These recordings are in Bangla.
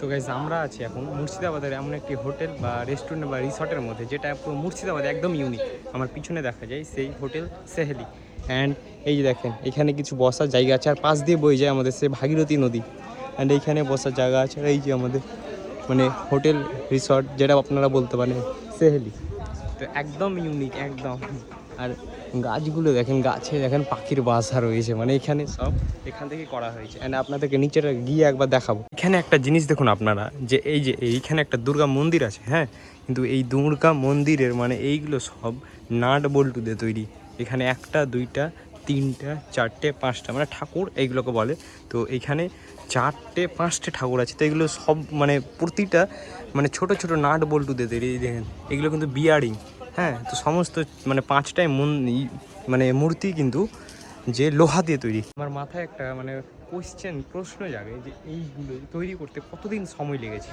তো গাইজ আমরা আছি এখন মুর্শিদাবাদের এমন একটি হোটেল বা রেস্টুরেন্ট বা রিসর্টের মধ্যে, যেটা পুরো মুর্শিদাবাদে একদম ইউনিক আমার পিছনে দেখা যায় সেই হোটেল সেহেলি। অ্যান্ড এই যে দেখেন, এখানে কিছু বসার জায়গা আছে। আর পাশ দিয়ে বয়ে যায় আমাদের সে ভাগীরথী নদী। অ্যান্ড এইখানে বসার জায়গা আছে। এই যে আমাদের মানে হোটেল রিসর্ট যেটা আপনারা বলতে পারেন সেহেলি। তো একদম ইউনিক একদম। আর গাছগুলো দেখেন, গাছে দেখেন পাখির বাসা রয়েছে। মানে এখানে সব এখান থেকে করা হয়েছে। অ্যান্ড আপনাদেরকে নিচেটা গিয়ে একবার দেখাবো। এখানে একটা জিনিস দেখুন আপনারা, যে এই যে এইখানে একটা দুর্গা মন্দির আছে হ্যাঁ? কিন্তু এই দুর্গা মন্দিরের মানে এইগুলো সব নাট বল্টু দিয়ে তৈরি। এখানে একটা, দুইটা, তিনটা, চারটে, পাঁচটা মানে ঠাকুর এইগুলোকে বলে। তো এখানে চারটে, পাঁচটে ঠাকুর আছে। তো এগুলো সব মানে প্রতিটা মানে ছোট ছোট নাট বল্টু দিয়ে তৈরি দেখেন, এগুলো কিন্তু বিয়ারিং। হ্যাঁ তো সমস্ত মানে পাঁচটাই মন মানে মূর্তি কিন্তু যে লোহা দিয়ে তৈরি। আমার মাথায় একটা মানে কোশ্চেন প্রশ্ন জাগে যে এইগুলো তৈরি করতে কতদিন সময় লেগেছে?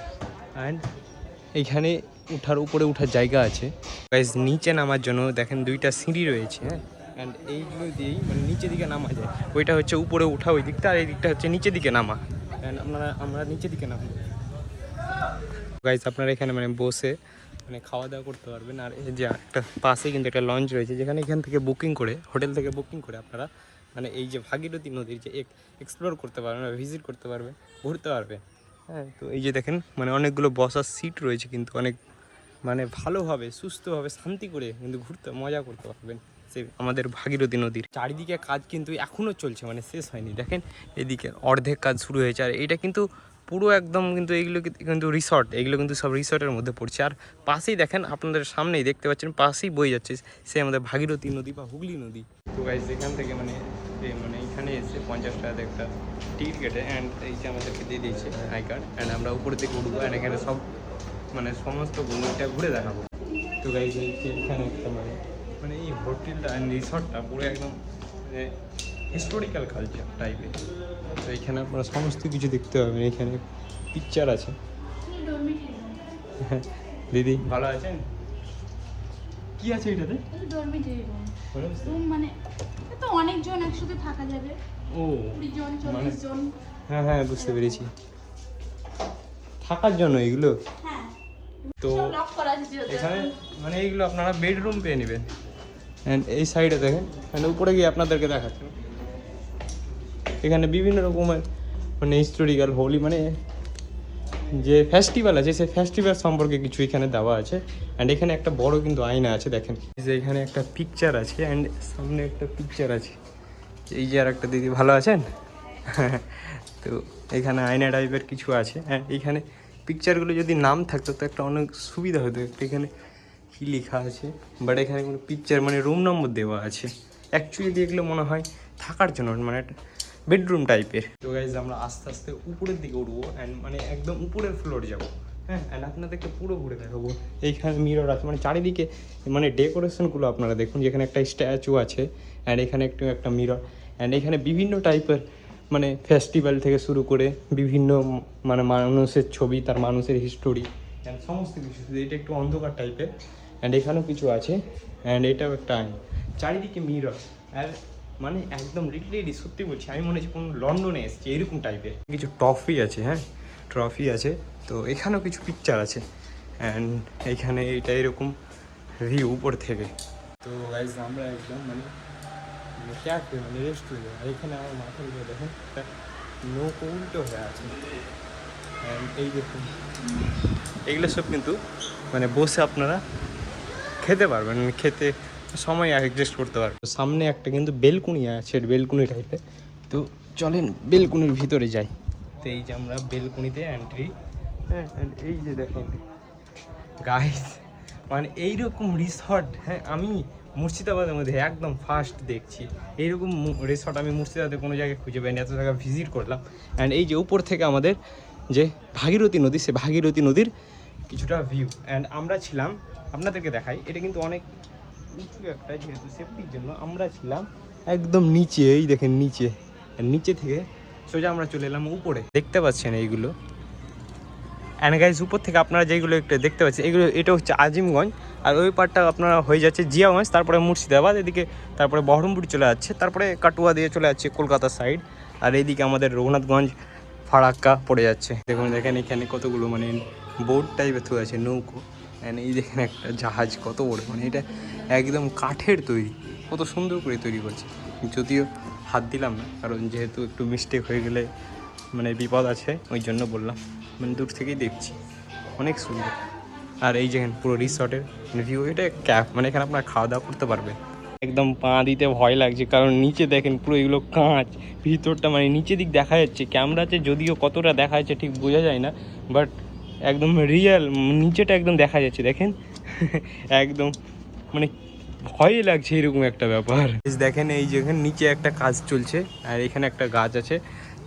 অ্যান্ড এইখানে উঠার উপরে উঠার জায়গা আছে। গাইজ নিচে নামার জন্য দেখেন দুইটা সিঁড়ি রয়েছে হ্যাঁ? অ্যান্ড এইগুলো দিয়েই মানে নিচের দিকে নামা যায়। ওইটা হচ্ছে উপরে উঠা, ওই দিকটা, আর এই দিকটা হচ্ছে নিচের দিকে নামা। অ্যান্ড আপনারা আমরা নিচের দিকে নামবো। গাইজ আপনারা এখানে মানে বসে মানে খাওয়া দাওয়া করতে পারবেন। আর এই যে একটা পাশে কিন্তু একটা লঞ্চ রয়েছে, যেখানে এখান থেকে বুকিং করে হোটেল থেকে বুকিং করে আপনারা মানে এই যে ভাগীরথী নদীর যে এক্সপ্লোর করতে পারবেন বা ভিজিট করতে পারবেন, ঘুরতে পারবেন। হ্যাঁ তো এই যে দেখেন মানে অনেকগুলো বসার সিট রয়েছে কিন্তু অনেক মানে ভালোভাবে, সুস্থভাবে, শান্তি করে কিন্তু ঘুরতে, মজা করতে পারবেন সে আমাদের ভাগীরথী নদীর। চারিদিকে কাজ কিন্তু এখনও চলছে মানে শেষ হয়নি। দেখেন, এদিকে অর্ধেক কাজ শুরু হয়েছে। আর এটা কিন্তু পুরো একদম কিন্তু এইগুলো কিন্তু রিসর্ট এগুলো কিন্তু সব রিসর্টের মধ্যে পড়ছে। আর পাশেই দেখেন আপনাদের সামনেই দেখতে পাচ্ছেন, পাশেই বয়ে যাচ্ছে সে আমাদের ভাগীরথী নদী বা হুগলি নদী। তো গাইজ এখান থেকে মানে মানে এখানে এসে পঞ্চাশ টাকাতে একটা টিকিট কেটে অ্যান্ড এই যে আমাদেরকে দিয়ে দিয়েছে আই কার্ড অ্যান্ড আমরা উপরে থেকে উঠবো অ্যান্ড এখানে সব মানে সমস্ত বন্ধুটা ঘুরে দেখাবো। তো গাইজ এখানে একটা মানে মানে এই হোটেলটা অ্যান্ড রিসর্টটা পুরো একদম মানে হিস্টোরিক্যাল কালচার টাইপের তো এখানে আপনারা সমস্ত কিছু দেখতে পাবেন এখানে পিকচার আছে। হ্যাঁ, দিদি? ভালো আছেন? কি আছে এটাতে? ডরমিটরি রুম রুম মানে তো অনেকজন একসাথে থাকা যাবে। ও। কুড়ি জন মানে- চল্লিশ জন। হ্যাঁ হ্যাঁ বুঝতে পেরেছি। থাকার জন্য এগুলো? হ্যাঁ। তো এখানে মানে এইগুলো আপনারা বেডরুম পেয়ে নেবেন। অ্যান্ড এই সাইডে দেখেন। মানে উপরে গিয়ে আপনাদেরকে দেখাচ্ছি। এখানে বিভিন্ন রকমের মানে হিস্টোরিক্যাল হোলি মানে যে ফেস্টিভ্যাল আছে, সেই ফেস্টিভ্যাল সম্পর্কে কিছু এখানে দেওয়া আছে। অ্যান্ড এখানে একটা বড় কিন্তু আয়না আছে, দেখেন। যে এখানে একটা পিকচার আছে অ্যান্ড সামনে একটা পিকচার আছে। এই যে আর একটা দিদি, ভালো আছেন? তো এখানে আয়না টাইপের কিছু আছে। হ্যাঁ এখানে পিকচারগুলো যদি নাম থাকতো, তো একটা অনেক সুবিধা হতো। একটা এখানে কী লেখা আছে? বাট এখানে কোনো পিকচার মানে রুম নম্বর দেওয়া আছে। অ্যাকচুয়ালি এগুলো মনে হয় থাকার জন্য মানে একটা বেডরুম টাইপের তো গাইজ আমরা আস্তে আস্তে উপরের দিকে উঠবো অ্যান্ড মানে একদম উপরের ফ্লোর যাব। হ্যাঁ অ্যান্ড আপনাদেরকে পুরো ঘুরে দেখাবো। এইখানে মিরর আছে মানে চারিদিকে মানে ডেকোরেশনগুলো আপনারা দেখুন, যেখানে একটা স্ট্যাচু আছে অ্যান্ড এখানে একটু একটা মিরর অ্যান্ড এখানে বিভিন্ন টাইপের মানে ফেস্টিভ্যাল থেকে শুরু করে বিভিন্ন মানে মানুষের ছবি, তার মানুষের হিস্টোরি অ্যান্ড সমস্ত কিছু। এটা একটু অন্ধকার টাইপের অ্যান্ড এখানেও কিছু আছে অ্যান্ড এটাও একটা আইন। চারিদিকে মিরর আর মানে একদম লিটারেলি সত্যি বলছি আমি মনে হচ্ছে কোনো লন্ডনে এসেছি এরকম টাইপের কিছু ট্রফি আছে হ্যাঁ? ট্রফি আছে। তো এখানেও কিছু পিকচার আছে। অ্যান্ড এখানে এটা এরকম ভিউ উপর থেকে। তো গাইজ আমরা একদম মানে ক্যাফে মানে রেস্টুরেন্ট আর এখানে আমার মাথার উপরে দেখেন একটা নৌকো উল্টো হয়ে আছে। এই দেখুন। এগুলো সব কিন্তু মানে বসে আপনারা খেতে পারবেন। খেতে সময় অ্যাডজাস্ট করতে পারবেন সামনে একটা কিন্তু বেলকুনি আছে, বেলকুনি টাইপের তো চলেন বেলকুনির ভিতরে যাই। তো এই যে আমরা বেলকুনিতে এন্ট্রি হ্যাঁ এই যে দেখেন। গাইস মানে এইরকম রিসর্ট হ্যাঁ আমি মুর্শিদাবাদের মধ্যে একদম ফার্স্ট দেখছি। এইরকম রিসর্ট আমি মুর্শিদাবাদে কোনো জায়গায় খুঁজে পাইনি, এত জায়গায় ভিজিট করলাম। অ্যান্ড এই যে উপর থেকে আমাদের যে ভাগীরথী নদী, সে ভাগীরথী নদীর কিছুটা ভিউ অ্যান্ড আমরা ছিলাম, আপনাদেরকে দেখাই, এটা কিন্তু অনেক উঁচু একটা, যেহেতু সেফটির জন্য আমরা ছিলাম একদম নিচে, এই দেখেন নিচে। নিচে থেকে সোজা আমরা চলে এলাম উপরে। দেখতে পাচ্ছেন এইগুলো? অ্যান্ড গাইজ উপর থেকে আপনারা যেগুলো একটু দেখতে পাচ্ছেন, এগুলো, এটা হচ্ছে আজিমগঞ্জ। আর ওই পার্টটা আপনারা হয়ে যাচ্ছে জিয়াগঞ্জ, তারপরে মুর্শিদাবাদ, এদিকে তারপরে বহরমপুর চলে যাচ্ছে, তারপরে কাটুয়া দিয়ে চলে যাচ্ছে কলকাতা সাইড আর এইদিকে আমাদের রঘুনাথগঞ্জ ফারাক্কা পড়ে যাচ্ছে। দেখুন, দেখেন এখানে কতগুলো মানে বোট টাইপের থু আছে, নৌকো। And এই দেখেন একটা জাহাজ, কত বড় মানে এটা একদম কাঠের তৈরি, কত সুন্দর করে তৈরি করছে। যদিও হাত দিলাম না, কারণ যেহেতু একটু মিস্টেক হয়ে গেলে মানে বিপদ আছে, ওই জন্য বললাম। মানে দূর থেকেই দেখছি, অনেক সুন্দর। আর এই যেখানে পুরো রিসর্টের ভিউ এটা ক্যাপ মানে এখানে আপনারা খাওয়া দাওয়া করতে পারবেন। একদম পা দিতে ভয় লাগছে, কারণ নিচে দেখেন পুরো এগুলো কাঁচ, ভিতরটা মানে নিচে দিক দেখা যাচ্ছে ক্যামেরাতে যদিও কতটা দেখা যাচ্ছে ঠিক বোঝা যায় না বাট একদম রিয়েল নিচেটা একদম দেখা যাচ্ছে দেখেন? একদম মানে ভয় লাগছে এরকম একটা ব্যাপার। দেখেন এই যে এখানে নিচে একটা কাজ চলছে আর এখানে একটা গাছ আছে।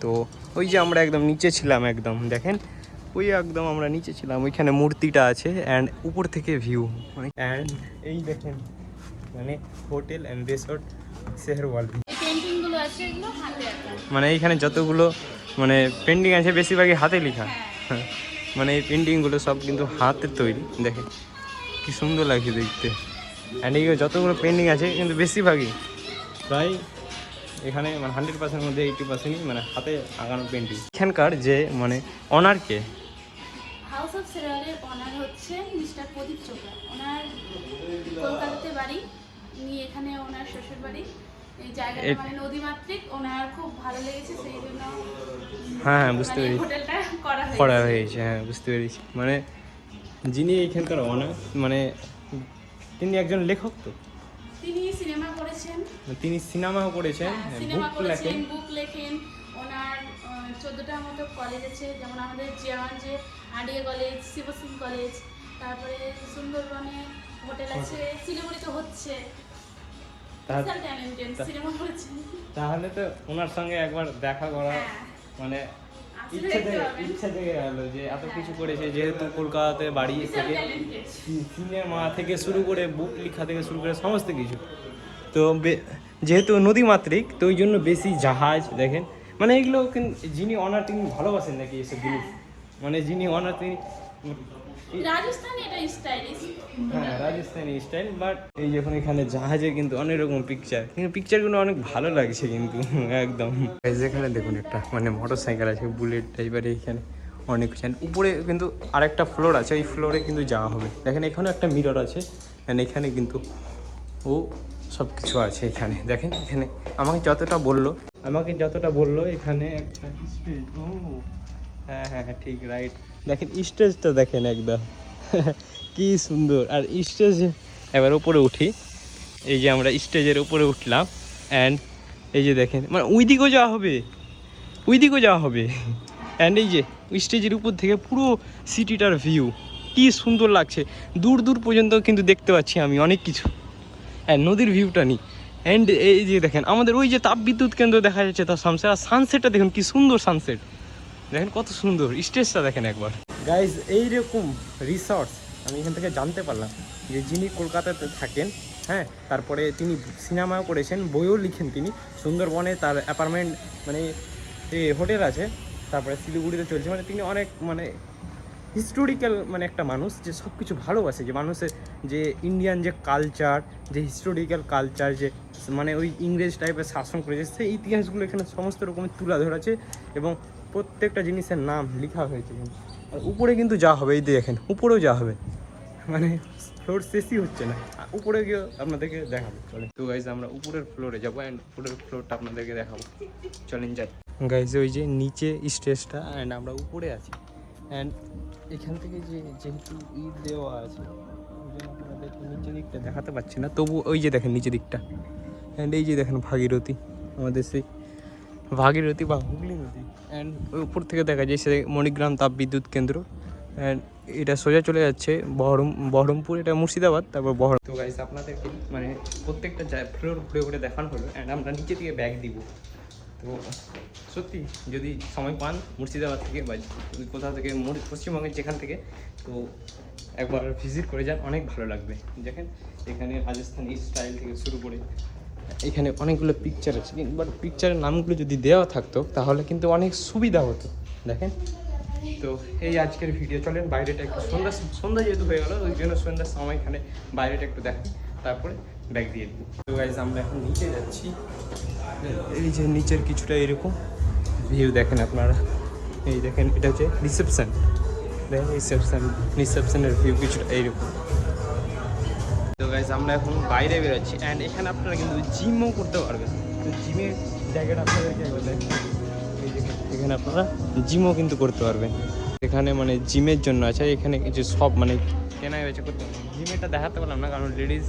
তো ওই যে আমরা একদম নিচে ছিলাম একদম দেখেন? ওই একদম আমরা নিচে ছিলাম ওইখানে মূর্তিটা আছে অ্যান্ড উপর থেকে ভিউ মানে অ্যান্ড এই দেখেন মানে হোটেল অ্যান্ড রিসোর্ট শেহরওয়াল এই পেন্টিংগুলো আছে এগুলো হাতে আঁকা মানে এইখানে যতগুলো মানে পেন্টিং আছে বেশিরভাগই হাতে লেখা। হ্যাঁ। মানে এই পেন্টিংগুলো সব কিন্তু হাতের তৈরি, দেখে। কি সুন্দর লাগছে দেখতে। অ্যান্ড এই যতগুলো পেন্টিং আছে কিন্তু বেশিরভাগই প্রায় এখানে মানে হান্ড্রেড পার্সেন্টের মধ্যে এইটি পার্সেন্টই মানে হাতে আঁকানো পেন্টিং এখানকার যে মানে অনারকে হচ্ছে মিস্টার প্রদীপ চোপড়া। ওনার কলকাতাতে বাড়ি এখানে ওনার শ্বশুর বাড়ি এই জায়গাটা মানে নদীমাতৃক ওনার খুব ভালো লেগেছে সেই জন্য হ্যাঁ হ্যাঁ বুঝতে মানে পেরেছি। হোটেলটা করা হয়েছে। হ্যাঁ বুঝতে পেরেছি। মানে যিনি এখানকার অনার মানে তিনি একজন লেখক তো? তিনি সিনেমা করেছেন। তিনি সিনেমাও করেছেন বুক লেখেন। বুক লেখেন। ওনার চোদ্দটার মতো কলেজ আছে যেমন আমাদের জিয়াগঞ্জে আডিয়া কলেজ শিবসিং কলেজ তারপরে সুন্দরবনে হোটেল আছে শিলিগুড়িতে হচ্ছে। তাহলে তো ওনার সঙ্গে একবার দেখা করা হ্যাঁ। মানে ইচ্ছা থেকে। ইচ্ছা থেকে গেল যে এত কিছু করেছে যেহেতু কলকাতাতে বাড়ি থেকে সিনেমা থেকে শুরু করে বুক লেখা থেকে শুরু করে সমস্ত কিছু। তো যেহেতু নদীমাতৃক তো ওই জন্য বেশি জাহাজ দেখেন। মানে এগুলো যিনি অনার তিনি ভালোবাসেন নাকি এসব জিনিস? মানে যিনি অনার তিনি রাজস্থানে হ্যাঁ রাজস্থানি স্টাইল বাট এই যখন এখানে জাহাজে কিন্তু অনেক রকম পিকচার কিন্তু পিকচারগুলো অনেক ভালো লাগছে কিন্তু একদম। এই যেখানে দেখুন একটা মানে মোটর সাইকেল আছে বুলেট টাইপের এইখানে অনেক কিছু। উপরে কিন্তু আরেকটা ফ্লোর আছে ওই ফ্লোরে কিন্তু যাওয়া হবে। দেখেন এখানেও একটা মিরর আছে। এখানে কিন্তু ও সব কিছু আছে এখানে। দেখেন এখানে আমাকে যতটা বলল আমাকে যতটা বলল এখানে একটা হ্যাঁ হ্যাঁ হ্যাঁ, ঠিক রাইট দেখেন, স্টেজটা দেখেন একদম। কি সুন্দর। আর স্টেজ, এবার উপরে উঠি। এই যে আমরা স্টেজের উপরে উঠলাম। অ্যান্ড এই যে দেখেন মানে ওই দিকেও যাওয়া হবে। ওই দিকেও যাওয়া হবে। অ্যান্ড এই যে, স্টেজের উপর থেকে পুরো সিটিটার ভিউ কি সুন্দর লাগছে। দূর দূর পর্যন্ত কিন্তু দেখতে পাচ্ছি আমি অনেক কিছু। অ্যান্ড নদীর ভিউটা নিই। অ্যান্ড এই যে দেখেন, আমাদের ওই যে তাপবিদ্যুৎ কেন্দ্র দেখা যাচ্ছে তার সানসেট আর সানসেটটা দেখুন, কি সুন্দর সানসেট দেখেন কত সুন্দর, স্টেজটা দেখেন একবার। গাইজ এইরকম রিসর্টস আমি এখান থেকে জানতে পারলাম যে যিনি কলকাতাতে থাকেন হ্যাঁ তারপরে তিনি সিনেমাও করেছেন, বইও লিখেন তিনি, সুন্দরবনে তার অ্যাপার্টমেন্ট মানে হোটেল আছে, তারপরে শিলিগুড়িতে চলছে মানে তিনি অনেক মানে হিস্টোরিক্যাল মানে একটা মানুষ যে সব কিছু ভালোবাসে, যে মানুষের যে ইন্ডিয়ান যে কালচার যে হিস্টোরিক্যাল কালচার যে মানে ওই ইংরেজ টাইপের শাসন করেছে, সেই ইতিহাসগুলো এখানে সমস্ত রকমের তুলে ধরেছে এবং প্রত্যেকটা জিনিসের নাম লেখা হয়েছে। আর উপরে কিন্তু যা হবে, এই দেখেন, উপরেও যা হবে। মানে ফ্লোর শেষই হচ্ছে না। উপরে গিয়ে আপনাদেরকে দেখাবো চলে তো গাইজ আমরা উপরের ফ্লোরে যাব অ্যান্ড উপরের ফ্লোরটা আপনাদেরকে দেখাবো। চলেন, যাই। গাইজ ওই যে নিচে স্টেজটা অ্যান্ড আমরা উপরে আছি। অ্যান্ড এখান থেকে যে যেহেতু ঈদ দেওয়া আছে নিচের দিকটা দেখাতে পাচ্ছি না। তবু ওই যে দেখেন, নিচের দিকটা। অ্যান্ড এই যে দেখেন, ভাগীরথী, আমাদের সেই ভাগীরথী বা হুগলি নদী অ্যান্ড ওই উপর থেকে দেখা যায় সে মণিগ্রাম তাপ বিদ্যুৎ কেন্দ্র। অ্যান্ড এটা সোজা চলে যাচ্ছে বহরম, বহরমপুর, এটা মুর্শিদাবাদ, তারপর বহর তো গাইস আপনাদেরকে মানে প্রত্যেকটা ফ্লোর ঘুরে ঘুরে দেখানো হলো অ্যান্ড আমরা নিচে থেকে ব্যাগ দিব। তো সত্যি, যদি সময় পান মুর্শিদাবাদ থেকে বা কোথাও থেকে পশ্চিমবঙ্গের যেখান থেকে, তো একবার ভিজিট করে যান, অনেক ভালো লাগবে। দেখেন, এখানে রাজস্থানি স্টাইল থেকে শুরু করে এখানে অনেকগুলো পিকচার আছে বাট পিকচারের নামগুলো যদি দেওয়া থাকতো, তাহলে কিন্তু অনেক সুবিধা হতো। দেখেন। তো এই আজকের ভিডিও চলেন বাইরেটা একটু সন্ধ্যা সন্ধ্যা যেহেতু হয়ে গেলো, ওই জন্য সন্ধ্যার সময় এখানে বাইরেটা একটু দেখাই তারপরে ব্যাগ দিয়ে দিই তো গাইজ আমরা এখন নিচে যাচ্ছি। এই যে নিচের কিছুটা এরকম ভিউ দেখেন আপনারা। এই দেখেন, এটা হচ্ছে রিসেপশন দেখেন রিসেপশন রিসেপশনের ভিউ কিছুটা এইরকম। গাইজ আমরা এখন বাইরে বেরোচ্ছি। অ্যান্ড এখানে আপনারা কিন্তু জিমও করতে পারবেন। তো জিমের জায়গাটা আপনাদেরকে একবার এখানে আপনারা জিমও কিন্তু করতে পারবেন। এখানে মানে জিমের জন্য আছে। এখানে কিছু সব মানে কেনা হয়েছে। করতে জিমেরটা দেখাতে পারলাম না, কারণ লেডিস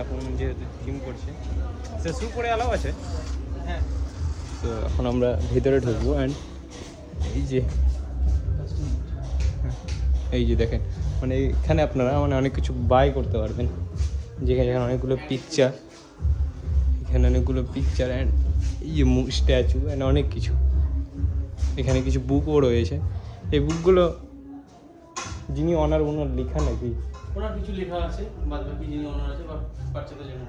এখন যেহেতু জিম করছে। সে শু করে অ্যালাও আছে। হ্যাঁ। তো এখন আমরা ভিতরে ঢুকবো। অ্যান্ড এই যে এই যে দেখেন। মানে এখানে আপনারা মানে অনেক কিছু বাই করতে পারবেন। যেখানে এখানে অনেকগুলো পিকচার এখানে অনেকগুলো পিকচার অ্যান্ড এই যে স্ট্যাচু অ্যান্ড অনেক কিছু। এখানে কিছু বুকও রয়েছে। এই বুকগুলো যিনি অনার ওনার লেখা নাকি? ওনার কিছু লেখা আছে বাদ বাকি যিনি ওনার আছে বাচ্চাদের জন্য।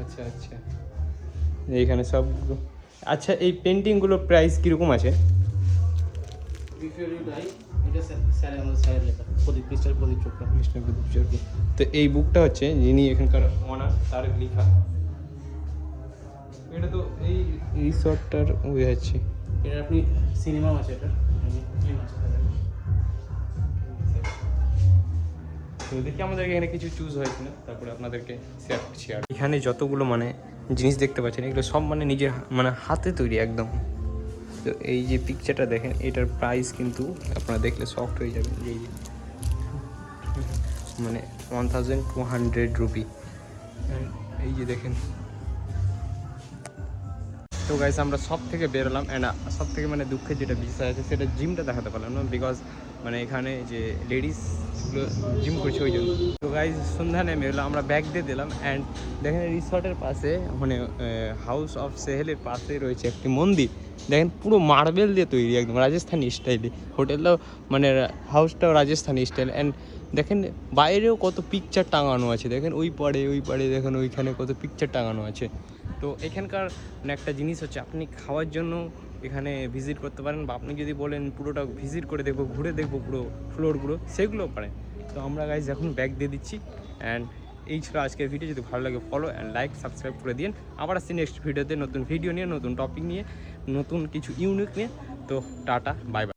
আচ্ছা আচ্ছা। এইখানে সব আচ্ছা এই পেন্টিংগুলোর প্রাইস কীরকম আছে? আমাদের তো এই বুকটা হচ্ছে যিনি এখানকার অনার তার লেখা। এটা তো এই রিসর্টটার বোঝাচ্ছি এটা আপনি সিনেমা আছে এটা। আছে। তো দেখি আমাদেরকে এখানে কিছু চুজ হয়েছে না তারপরে আপনাদেরকে শেয়ার করছি আর এখানে যতগুলো মানে জিনিস দেখতে পাচ্ছেন এগুলো সব মানে নিজের মানে হাতে তৈরি একদম। তো এই যে পিকচারটা দেখেন, এটার প্রাইস কিন্তু আপনারা দেখলে সফট হয়ে যাবেন এই যে মানে one thousand two hundred rupee এই যে দেখেন তো গাইস আমরা সব থেকে বেরোলাম অ্যান্ড সব থেকে মানে দুঃখের যেটা বিষয় আছে, সেটা জিমটা দেখাতে পারলাম না বিকজ মানে এখানে যে লেডিসগুলো জিম করছে ওই জন্য। তো গাইজ সন্ধ্যা নেমে আমরা ব্যাগ দিয়ে দিলাম অ্যান্ড দেখেন রিসর্টের পাশে মানে হাউস অফ সেহেলের পাশে রয়েছে একটি মন্দির। দেখেন পুরো মার্বেল দিয়ে তৈরি, একদম রাজস্থানি স্টাইলে হোটেলটাও মানে হাউসটাও রাজস্থানি স্টাইল অ্যান্ড দেখেন বাইরেও কত পিকচার টাঙানো আছে। দেখেন ওই পাড়ে ওই পাড়ে, দেখেন ওইখানে কত পিকচার টাঙানো আছে। তো এখানকার মানে একটা জিনিস হচ্ছে, আপনি খাওয়ার জন্য এখানে ভিজিট করতে পারেন বা আপনি যদি বলেন পুরোটা ভিজিট করে দেখব, ঘুরে দেখব পুরো ফ্লোরগুলো সেগুলোও পারেন। তো আমরা গাইজ এখন ব্যাগ দিয়ে দিচ্ছি অ্যান্ড এই ছিল আজকের ভিডিও যদি ভালো লাগে ফলো অ্যান্ড লাইক সাবস্ক্রাইব করে দিন। আবার আসছি নেক্সট ভিডিওতে নতুন ভিডিও নিয়ে, নতুন টপিক নিয়ে, নতুন কিছু ইউনিক নিয়ে। তো টাটা বাই বাই